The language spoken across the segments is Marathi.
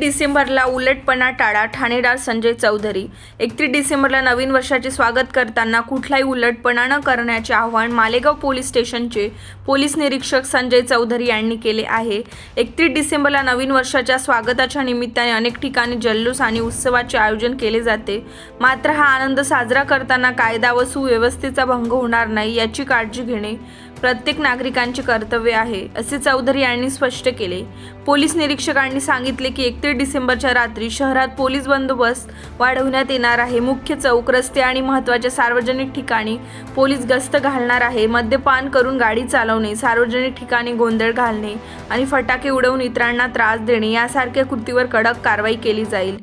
डिसेंबरला उलटपणा टाळा ठाणेदार संजय चौधरी. एकतीस डिसेंबरला नवीन वर्षाचे स्वागत करताना कुठलाही उलटपणा न करण्याचे आवाहन मालेगाव पोलीस स्टेशनचे पोलीस निरीक्षक संजय चौधरी यांनी केले आहे. एकतीस डिसेंबरला नवीन वर्षाच्या स्वागताच्या निमित्ताने अनेक ठिकाणी जल्लोष आणि उत्सवाचे आयोजन केले जाते. मात्र हा आनंद साजरा करताना कायदा व सुव्यवस्थेचा भंग होणार नाही याची काळजी घेणे प्रत्येक नागरिकांचे कर्तव्य आहे असे चौधरी यांनी स्पष्ट केले. पोलीस निरीक्षकांनी सांगितले की एकतीस डिसेंबरच्या रात्री शहरात पोलीस बंदोबस्त वाढवण्यात येणार आहे. मुख्य चौक रस्ते आणि महत्त्वाच्या सार्वजनिक ठिकाणी पोलीस गस्त घालणार आहे. मद्यपान करून गाडी चालवणे सार्वजनिक ठिकाणी गोंधळ घालणे आणि फटाके उडवून इतरांना त्रास देणे यासारख्या कृतीवर कडक कारवाई केली जाईल.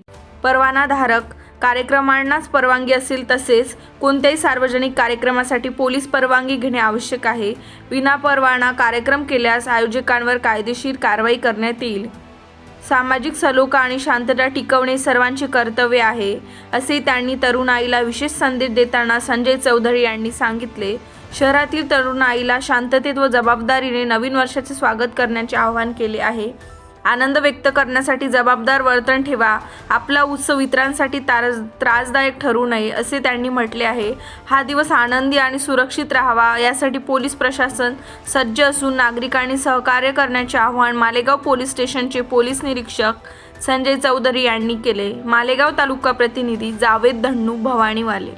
परवानाधारक कार्यक्रमांनाच परवानगी असेल तसेच कोणत्याही सार्वजनिक कार्यक्रमासाठी पोलीस परवानगी घेणे आवश्यक आहे. विनापरवाना कार्यक्रम केल्यास आयोजकांवर कायदेशीर कारवाई करण्यात येईल. सामाजिक सलोखा आणि शांतता टिकवणे सर्वांचे कर्तव्य आहे असे त्यांनी तरुणाईला विशेष संदेश देताना संजय चौधरी यांनी सांगितले. शहरातील तरुणाईला शांततेत व जबाबदारीने नवीन वर्षाचे स्वागत करण्याचे आवाहन केले आहे. आनंद व्यक्त करण्यासाठी जबाबदार वर्तन ठेवा. आपला उत्सव इतरांसाठी तारस त्रासदायक ठरू नये असे त्यांनी म्हटले आहे. हा दिवस आनंदी आणि सुरक्षित राहावा यासाठी पोलीस प्रशासन सज्ज असून नागरिकांनी सहकार्य करण्याचे आवाहन मालेगाव पोलीस स्टेशनचे पोलीस निरीक्षक संजय चौधरी यांनी केले. मालेगाव तालुका प्रतिनिधी जावेद धन्नू भवानीवाले.